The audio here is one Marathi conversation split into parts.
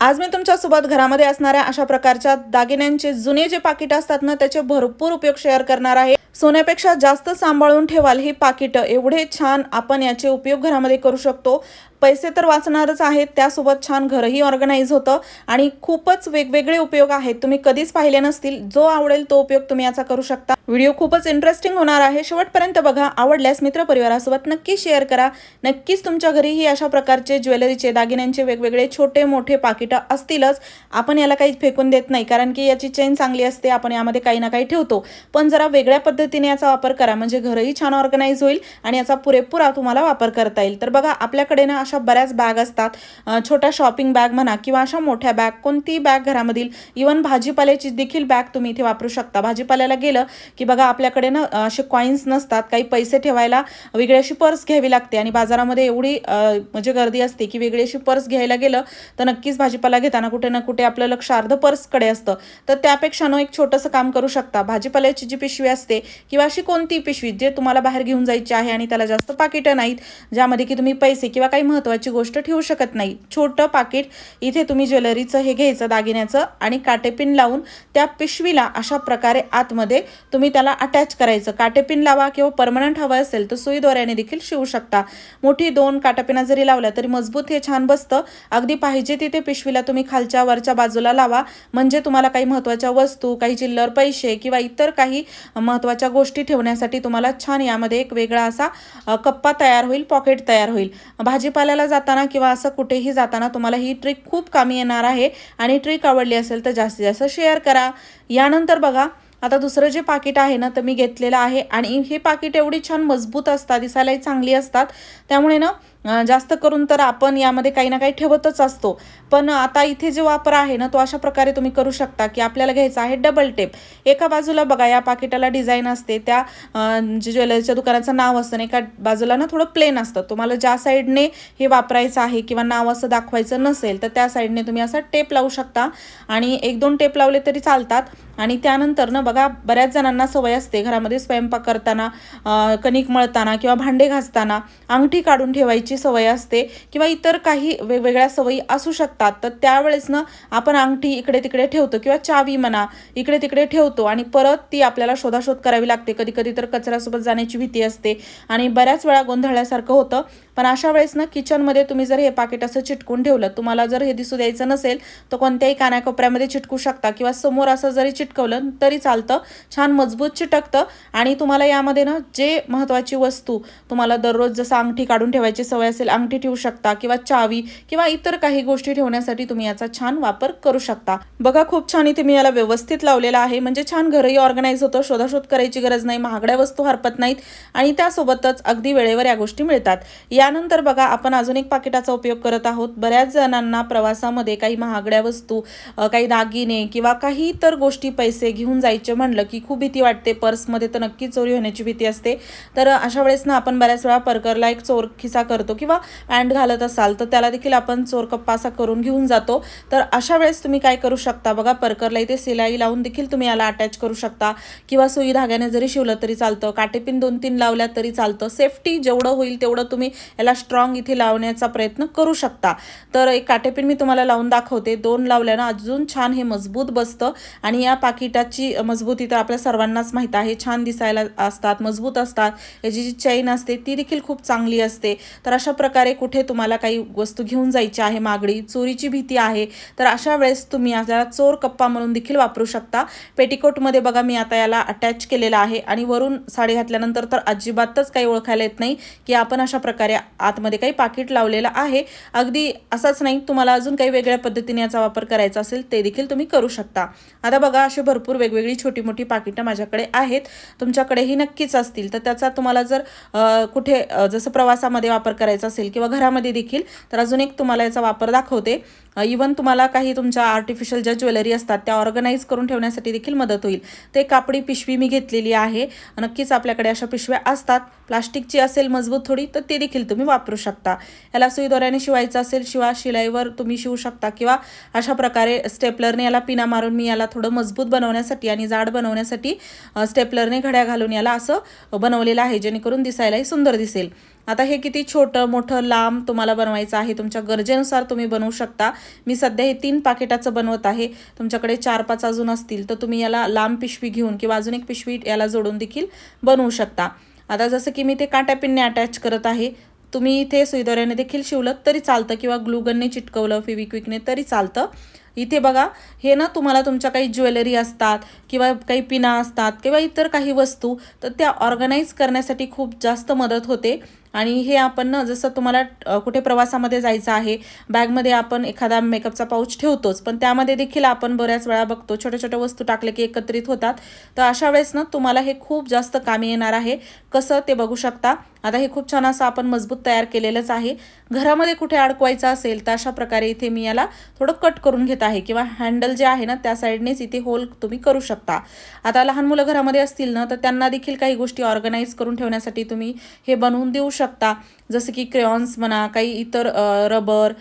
आज मी तुमच्यासोबत घरामध्ये असणाऱ्या अशा प्रकारच्या दागिन्यांचे जुने जे पाकिट असतात ना त्याचे भरपूर उपयोग शेअर करणार आहे. सोन्यापेक्षा जास्त सांभाळून ठेवाल ही पाकिटं. एवढे छान आपण याचे उपयोग घरामध्ये करू शकतो. पैसे तर वाचणारच आहेत त्यासोबत छान घरही ऑर्गनाईज होतं आणि खूपच वेगवेगळे उपयोग आहेत. तुम्ही कधीच पाहिले नसतील जो आवडेल तो उपयोग तुम्ही याचा करू शकता. व्हिडिओ खूपच इंटरेस्टिंग होणार आहे. शेवटपर्यंत बघा आवडल्यास मित्रपरिवारासोबत नक्की शेअर करा. नक्कीच तुमच्या घरीही अशा प्रकारचे ज्वेलरीचे दागिन्यांचे वेगवेगळे छोटे मोठे पाकिटं असतीलच. आपण याला काही फेकून देत नाही कारण की याची चेन चांगली असते आपण यामध्ये काही ना काही ठेवतो. पण जरा वेगळ्या पद्धतीने याचा वापर करा म्हणजे घरही छान ऑर्गनाईज होईल आणि याचा पुरेपूर तुम्हाला वापर करता येईल. तर बघा आपल्याकडे ना अशा बऱ्याच बॅग असतात. छोट्या शॉपिंग बॅग म्हणा किंवा अशा मोठ्या बॅग कोणतीही बॅग घरामधील इवन भाजीपाल्याची देखील बॅग तुम्ही इथे वापरू शकता. भाजीपाल्याला गेलं की बघा आपल्याकडे ना असे कॉईन्स नसतात. काही पैसे ठेवायला वेगळी अशी पर्स घ्यावी लागते आणि बाजारामध्ये एवढी म्हणजे गर्दी असते की वेगळी अशी पर्स घ्यायला गेलं तर नक्कीच भाजीपाला घेताना कुठे ना कुठे आपलं लक्ष अर्ध पर्सकडे असतं. तर त्यापेक्षा न एक छोटंसं काम करू शकता. भाजीपाल्याची जी पिशवी असते किंवा अशी कोणती पिशवी जे तुम्हाला बाहेर घेऊन जायची आहे आणि त्याला जास्त पाकिटं नाहीत ज्यामध्ये की तुम्ही पैसे किंवा काही महत्त्वाची गोष्ट ठेवू शकत नाही. छोटं पाकिट इथे तुम्ही ज्वेलरीचं हे घ्यायचं दागिन्याचं आणि काटेपिन लावून त्या पिशवीला अशा प्रकारे आतमध्ये तुम्ही त्याला अटॅच करायचं. काटेपिन लावा किंवा परमनंट हवं असेल तर सुई दोऱ्याने देखील शिवू शकता. मोठी दोन काटापिना जरी लावल्या तरी मजबूत हे छान बसतं. अगदी पाहिजे तिथे पिशवीला तुम्ही खालच्या वरच्या बाजूला लावा. म्हणजे तुम्हाला काही महत्त्वाच्या वस्तू काही चिल्लर पैसे किंवा इतर काही महत्त्वाच्या गोष्टी ठेवण्यासाठी तुम्हाला छान यामध्ये एक वेगळा असा कप्पा तयार होईल पॉकेट तयार होईल. भाजीपाला भाजीपाल्याला जाताना किंवा असं कुठेही जाताना तुम्हाला ही ट्रिक खूप कामी येणार आहे. आणि ट्रिक आवडली असेल तर जास्तीत जास्त शेअर करा. यानंतर बघा आता दुसरं जे पाकिट आहे ना तर मी घेतलेलं आहे. आणि हे पाकिट एवढी छान मजबूत असतात दिसायलाही चांगली असतात. त्यामुळे ना जास्त करून तर आपण यामध्ये काही ना काही ठेवतच असतो. पण आता इथे जो वापर आहे ना तो अशा प्रकारे तुम्ही करू शकता की आपल्याला घ्यायचा आहे डबल टेप एका बाजूला बघा या पाकिटाला डिझाईन असते त्या जे ज्वेलरीच्या दुकानाचं नाव असतं एका बाजूला ना थोडं प्लेन असतं. तुम्हाला ज्या साईडने हे वापरायचं आहे किंवा नाव असं दाखवायचं नसेल तर त्या साईडने तुम्ही असा टेप लावू शकता. आणि एक दोन टेप लावले तरी चालतात. आणि त्यानंतर ना बघा बऱ्याच जणांना सवय असते घरामध्ये स्वयंपाक करताना कणिक मळताना किंवा भांडे घासताना अंगठी काढून ठेवायची. सवय असते किंवा इतर काही वेगवेगळ्या सवयी असू शकतात तर त्यावेळेस ना आपण अंगठी इकडे तिकडे ठेवतो किंवा चावी म्हणा इकडे तिकडे ठेवतो आणि परत ती आपल्याला शोधाशोध करावी लागते. कधी कधी तर कचऱ्यासोबत जाण्याची भीती असते आणि बऱ्याच वेळा गोंधळल्यासारखं होतं. पण अशा वेळेस ना किचनमध्ये तुम्ही जर हे पाकिट असं चिटकून ठेवलं तुम्हाला जर हे दिसू द्यायचं नसेल तर कोणत्याही कानाकोपऱ्यामध्ये चिटकू शकता किंवा समोर असं जरी चिटकवलं तरी चालतं छान मजबूत चिटकतं आणि तुम्हाला यामध्ये ना जे महत्त्वाची वस्तू तुम्हाला दररोज जसं अंगठी काढून ठेवायची सवय असेल अंगठी ठेवू शकता किंवा चावी किंवा इतर काही गोष्टी ठेवण्यासाठी तुम्ही याचा छान वापर करू शकता. बघा खूप छान इथे मी याला व्यवस्थित लावलेला आहे. म्हणजे छान घरही ऑर्गनाईज होतं शोधाशोध करायची गरज नाही महागड्या वस्तू हरपत नाहीत आणि त्यासोबतच अगदी वेळेवर या गोष्टी मिळतात. या त्यानंतर बघा आपण अजून एक पाकिटाचा उपयोग करत आहोत. बऱ्याच जणांना प्रवासामध्ये काही महागड्या वस्तू काही दागिने किंवा काही इतर गोष्टी पैसे घेऊन जायचे म्हणलं की खूप भीती वाटते. पर्समध्ये तर नक्की चोरी होण्याची भीती असते. तर अशा वेळेस ना आपण बऱ्याच वेळा परकरला एक चोर खिसा करतो किंवा पॅन्ट घालत असाल तर त्याला देखील आपण चोर कप्पा असा करून घेऊन जातो. तर अशा वेळेस तुम्ही काय करू शकता? बघा परकरला इथे सिलाई लावून देखील तुम्ही याला अटॅच करू शकता. किंवा सुई धाग्याने जरी शिवलं तरी चालतं. काटेपिन दोन तीन लावल्या तरी चालतं. सेफ्टी जेवढं होईल तेवढं तुम्ही याला स्ट्रॉंग इथे लावण्याचा प्रयत्न करू शकता. तर एक काटेपिन मी तुम्हाला लावून दाखवते. दोन लावल्यानं अजून छान हे मजबूत बसतं आणि या पाकिटाची मजबूती तर आपल्या सर्वांनाच माहीत आहे. छान दिसायला असतात मजबूत असतात. याची जी चैन असते ती देखील खूप चांगली असते. तर अशा प्रकारे कुठे तुम्हाला काही वस्तू घेऊन जायची आहे मागडी चोरीची भीती आहे तर अशा वेळेस तुम्ही याला चोर कप्पा म्हणून देखील वापरू शकता. पेटीकोटमध्ये बघा मी आता याला अटॅच केलेला आहे आणि वरून साडी घातल्यानंतर तर अजिबातच काही ओळखायला येत नाही की आपण अशा प्रकारे आतमध्ये काही पाकिट लावलेलं आहे. अगदी असंच नाही तुम्हाला अजून काही वेगळ्या पद्धतीने याचा वापर करायचा असेल ते देखील तुम्ही करू शकता. आता बघा अशी भरपूर वेगवेगळी छोटी मोठी पाकिटं माझ्याकडे आहेत. तुमच्याकडेही नक्कीच असतील. तर त्याचा तुम्हाला जर कुठे जसं प्रवासामध्ये वापर करायचा असेल किंवा घरामध्ये देखील तर अजून एक तुम्हाला याचा वापर दाखवते. इवन तुम्हाला काही तुमच्या आर्टिफिशियल ज्या ज्वेलरी असतात त्या ऑर्गनाईज करून ठेवण्यासाठी देखील मदत होईल. ते कापडी पिशवी मी घेतलेली आहे. नक्कीच आपल्याकडे अशा पिशव्या असतात. प्लास्टिकची असेल मजबूत थोडी तर ते देखील तुम्ही वापरू शकता. याला सुईदोऱ्याने शिवायचं असेल शिवा शिलाईवर तुम्ही शिवू शकता. किंवा अशा प्रकारे स्टेपलरने याला पिना मारून मी याला थोडं मजबूत बनवण्यासाठी आणि जाड बनवण्यासाठी स्टेपलरने घड्या घालून याला असं बनवलेलं आहे जेणेकरून दिसायलाही सुंदर दिसेल. आता हे किती छोटं मोठं लांब तुम्हाला बनवायचं आहे तुमच्या गरजेनुसार तुम्ही बनवू शकता. मी सध्या हे तीन पाकिटाचं बनवत आहे. तुमच्याकडे चार पाच अजून असतील तर तुम्ही याला लांब पिशवी घेऊन किंवा अजून एक पिशवी याला जोडून देखील बनवू शकता. आता जसं की मी ते काट्यापिनने अटॅच करत आहे तुम्ही इथे सुईदोऱ्याने देखील शिवलं तरी चालतं किंवा ग्लुगनने चिटकवलं फेविक्विकने तरी चालतं. इथे बघा हे ना तुम्हाला तुमच्या काही ज्वेलरी असतात किंवा काही पिना असतात किंवा इतर काही वस्तू तर त्या ऑर्गनाईज करण्यासाठी खूप जास्त मदत होते. आणि हे आपण ना जसं तुम्हाला कुठे प्रवासामध्ये जायचं आहे बॅगमध्ये आपण एखादा मेकअपचा पाऊच ठेवतोच पण त्यामध्ये देखील आपण बऱ्याच वेळा बघतो छोट्या छोट्या वस्तू टाकले की एकत्रित होतात. तर अशा वेळेस ना तुम्हाला हे खूप जास्त कामी येणार आहे. कसं ते बघू शकता. आता हे खूप छान असं आपण मजबूत तयार केलेलंच आहे. घरामध्ये कुठे अडकवायचं असेल तर अशा प्रकारे इथे मी याला थोडं कट करून घेत आहे किंवा हँडल जे आहे ना त्या साईडनेच इथे होल तुम्ही करू शकता. आता लहान मुलं घरामध्ये असतील ना तर त्यांना देखील काही गोष्टी ऑर्गनाईज करून ठेवण्यासाठी तुम्ही हे बनवून देऊ शकता. जसं की क्रेऑन्स म्हणा काही इतर रबर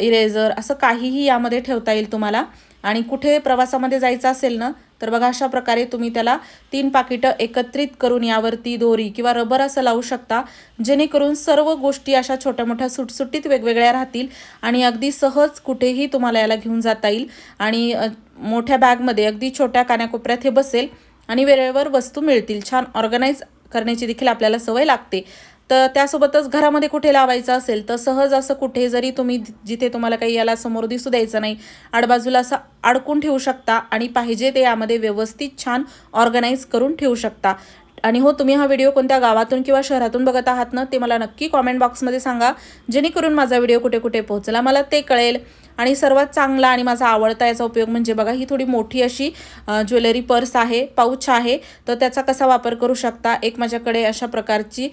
इरेझर असं काहीही यामध्ये ठेवता येईल तुम्हाला. आणि कुठे प्रवासामध्ये जायचं असेल ना तर बघा अशा प्रकारे तुम्ही त्याला तीन पाकिटं एकत्रित करून यावरती दोरी किंवा रबर असं लावू शकता. जेणेकरून सर्व गोष्टी अशा छोट्या मोठ्या सुटसुटीत वेगवेगळ्या राहतील आणि अगदी सहज कुठेही तुम्हाला याला घेऊन जाता येईल. आणि मोठ्या बॅगमध्ये अगदी छोट्या कान्याकोपऱ्यात हे बसेल आणि वेळेवर वस्तू मिळतील. छान ऑर्गनाईज करण्याची देखील आपल्याला सवय लागते. तर त्यासोबतच घरामध्ये कुठे लावायचं असेल तर सहज असं कुठे जरी तुम्ही जिथे तुम्हाला काही याला समोर दिसू द्यायचं नाही आडबाजूला असं अडकून ठेवू शकता आणि पाहिजे ते यामध्ये व्यवस्थित छान ऑर्गनाईज करून ठेवू शकता. आणि हो तुम्ही हा व्हिडिओ कोणत्या गावातून किंवा शहरातून बघत आहात ना ते मला नक्की कॉमेंट बॉक्समध्ये सांगा. जेणेकरून माझा व्हिडिओ कुठे कुठे पोहोचला मला ते कळेल. आणि सर्वात चांगला आणि माझा आवडता याचा उपयोग म्हणजे बघा ही थोडी मोठी अशी ज्वेलरी पर्स आहे पाऊच आहे. तर त्याचा कसा वापर करू शकता? एक माझ्याकडे अशा प्रकारची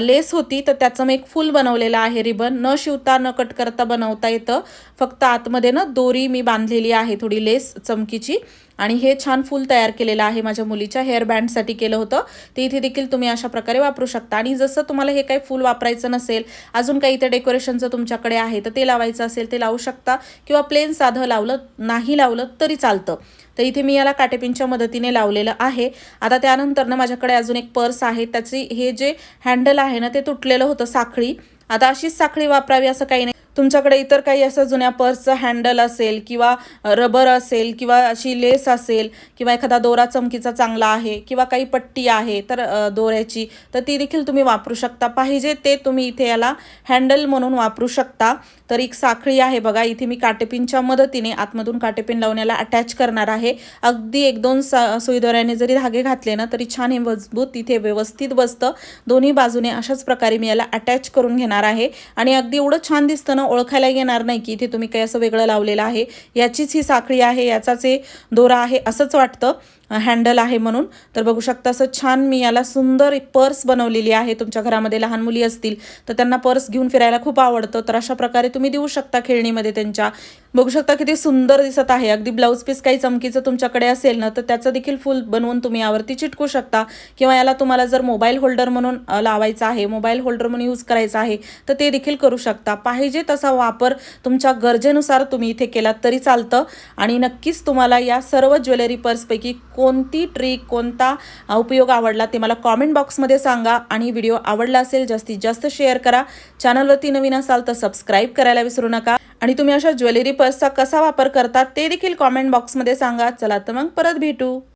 लेस होती. तर त्याचं मी एक फुल बनवलेलं आहे रिबन. न शिवता न कट करता बनवता येतं. फक्त आतमध्ये ना दोरी मी बांधलेली आहे थोडी लेस चमकीची. आणि हे छान फुल तयार केलेलं आहे माझ्या मुलीच्या हेअर बँडसाठी केलं होतं. ते इथे देखील तुम्ही अशा प्रकारे वापरू शकता. आणि जसं तुम्हाला हे काही फुल वापरायचं नसेल अजून काही इथे डेकोरेशनचं तुमच्याकडे आहे तर ते लावायचं असेल ते लावू शकता. किंवा प्लेन साधं लावलं नाही लावलं तरी चालतं. तर इथे मी याला काटेपिनच्या मदतीने लावलेलं आहे. आता त्यानंतरनं माझ्याकडे अजून एक पर्स आहे. त्याची हे जे हँडल आहे ना ते तुटलेलं होतं साखळी. आता अशीच साखळी वापरावी असं काही नाही. तुमच्याकडे इतर काही असं जुन्या पर्सचं हँडल असेल किंवा रबर असेल किंवा अशी लेस असेल किंवा एखादा दोरा चमकीचा चांगला आहे किंवा काही पट्टी आहे तर दोऱ्याची तर ती देखील तुम्ही वापरू शकता. पाहिजे ते तुम्ही इथे याला हँडल म्हणून वापरू शकता. तर एक साखळी आहे बघा इथे मी काटेपिनच्या मदतीने आतमधून काटेपिन लावून याला अटॅच करणार आहे. अगदी एक दोन सा सुईदोऱ्याने जरी धागे घातले ना तरी छान हे मजबूत इथे व्यवस्थित बसतं. दोन्ही बाजूने अशाच प्रकारे मी याला अटॅच करून घेणार आहे. आणि अगदी एवढं छान दिसतं ना ओळखायला येणार नाही की इथे तुम्ही काही असं वेगळं लावलेलं आहे. याचीच ही साखळी आहे याचाच हे दोरा आहे असंच वाटतं. हँडल आहे म्हणून. तर बघू शकता असं छान मी याला सुंदर एक पर्स बनवलेली आहे. तुमच्या घरामध्ये लहान मुली असतील तर त्यांना पर्स घेऊन फिरायला खूप आवडतं. तर अशा प्रकारे तुम्ही देऊ शकता खेळणीमध्ये त्यांच्या. बघू शकता किती सुंदर दिसत आहे. अगदी ब्लाऊज पीस काही चमकीचं तुमच्याकडे असेल ना तर त्याचं देखील फुल बनवून तुम्ही यावरती चिटकू शकता. किंवा याला तुम्हाला जर मोबाईल होल्डर म्हणून लावायचं लावायचा आहे मोबाईल होल्डर म्हणून यूज करायचा आहे तर ते देखील करू शकता. पाहिजे तसा वापर तुमच्या गरजेनुसार तुम्ही इथे केलात तरी चालतं. आणि नक्कीच तुम्हाला या सर्व ज्वेलरी पर्सपैकी कोणती ट्रिक कोणता उपयोग आवडला ते मला कॉमेंट बॉक्समध्ये सांगा. आणि व्हिडिओ आवडला असेल जास्तीत जास्त शेअर करा. चॅनलवरती नवीन असाल तर सबस्क्राईब करायला विसरू नका. आणि तुम्ही अशा ज्वेलरी पर्सचा कसा वापर करता ते देखील कॉमेंट बॉक्समध्ये सांगा. चला तर मग परत भेटू.